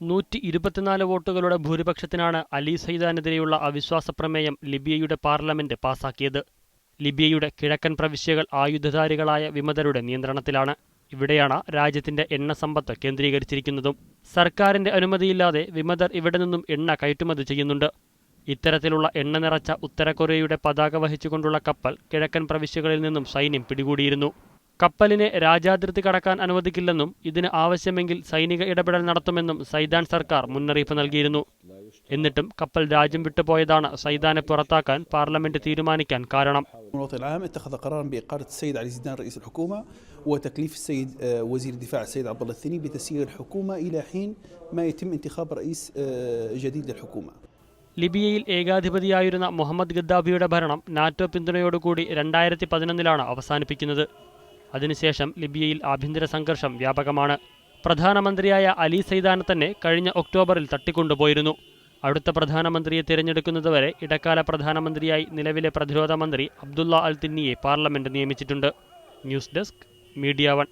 നൂറ്റി ഇരുപത്തിനാല് വോട്ടുകളുടെ ഭൂരിപക്ഷത്തിനാണ് അലി സൈദാനെതിരെയുള്ള അവിശ്വാസ പ്രമേയം ലിബിയയുടെ പാർലമെന്റ് പാസാക്കിയത്. ലിബിയയുടെ കിഴക്കൻ പ്രവിശ്യകൾ ആയുധധാരികളായ വിമതരുടെ നിയന്ത്രണത്തിലാണ്. ഇവിടെയാണ് രാജ്യത്തിന്റെ എണ്ണ സമ്പത്ത് കേന്ദ്രീകരിച്ചിരിക്കുന്നതും. സർക്കാരിന്റെ അനുമതിയില്ലാതെ വിമതർ ഇവിടെ നിന്നും എണ്ണ കയറ്റുമതി ചെയ്യുന്നുണ്ട്. ഇത്തരത്തിലുള്ള എണ്ണ നിറച്ച ഉത്തര കൊറിയയുടെ പതാക വഹിച്ചുകൊണ്ടുള്ള കപ്പൽ കിഴക്കൻ പ്രവിശ്യകളിൽ നിന്നും സൈന്യം പിടികൂടിയിരുന്നു. കപ്പലിനെ രാജ്യാതിർത്തി കടക്കാൻ അനുവദിക്കില്ലെന്നും ഇതിന് ആവശ്യമെങ്കിൽ സൈനിക ഇടപെടൽ നടത്തുമെന്നും സൈദാൻ സർക്കാർ മുന്നറിയിപ്പ് നൽകിയിരുന്നു. എന്നിട്ടും കപ്പൽ രാജ്യം വിട്ടുപോയതാണ് സൈദാനെ പുറത്താക്കാൻ പാർലമെന്റ് തീരുമാനിക്കാൻ കാരണം. ലിബിയയിൽ ഏകാധിപതിയായിരുന്ന മുഹമ്മദ് ഗദ്ദാഫിയുടെ ഭരണം നാറ്റോ പിന്തുണയോടുകൂടി രണ്ടായിരത്തി പതിനൊന്നിലാണ് അവസാനിപ്പിക്കുന്നത്. അതിനുശേഷം ലിബിയയിൽ ആഭ്യന്തര സംഘർഷം വ്യാപകമാണ്. പ്രധാനമന്ത്രിയായ അലി സൈദാനെ തന്നെ കഴിഞ്ഞ ഒക്ടോബറിൽ തട്ടിക്കൊണ്ടുപോയിരുന്നു. അടുത്ത പ്രധാനമന്ത്രിയെ തിരഞ്ഞെടുക്കുന്നതുവരെ ഇടക്കാല പ്രധാനമന്ത്രിയായി നിലവിലെ പ്രതിരോധ മന്ത്രി അബ്ദുള്ള അൽ തിന്നിയെ പാർലമെന്റ് നിയമിച്ചിട്ടുണ്ട്. News desk media one.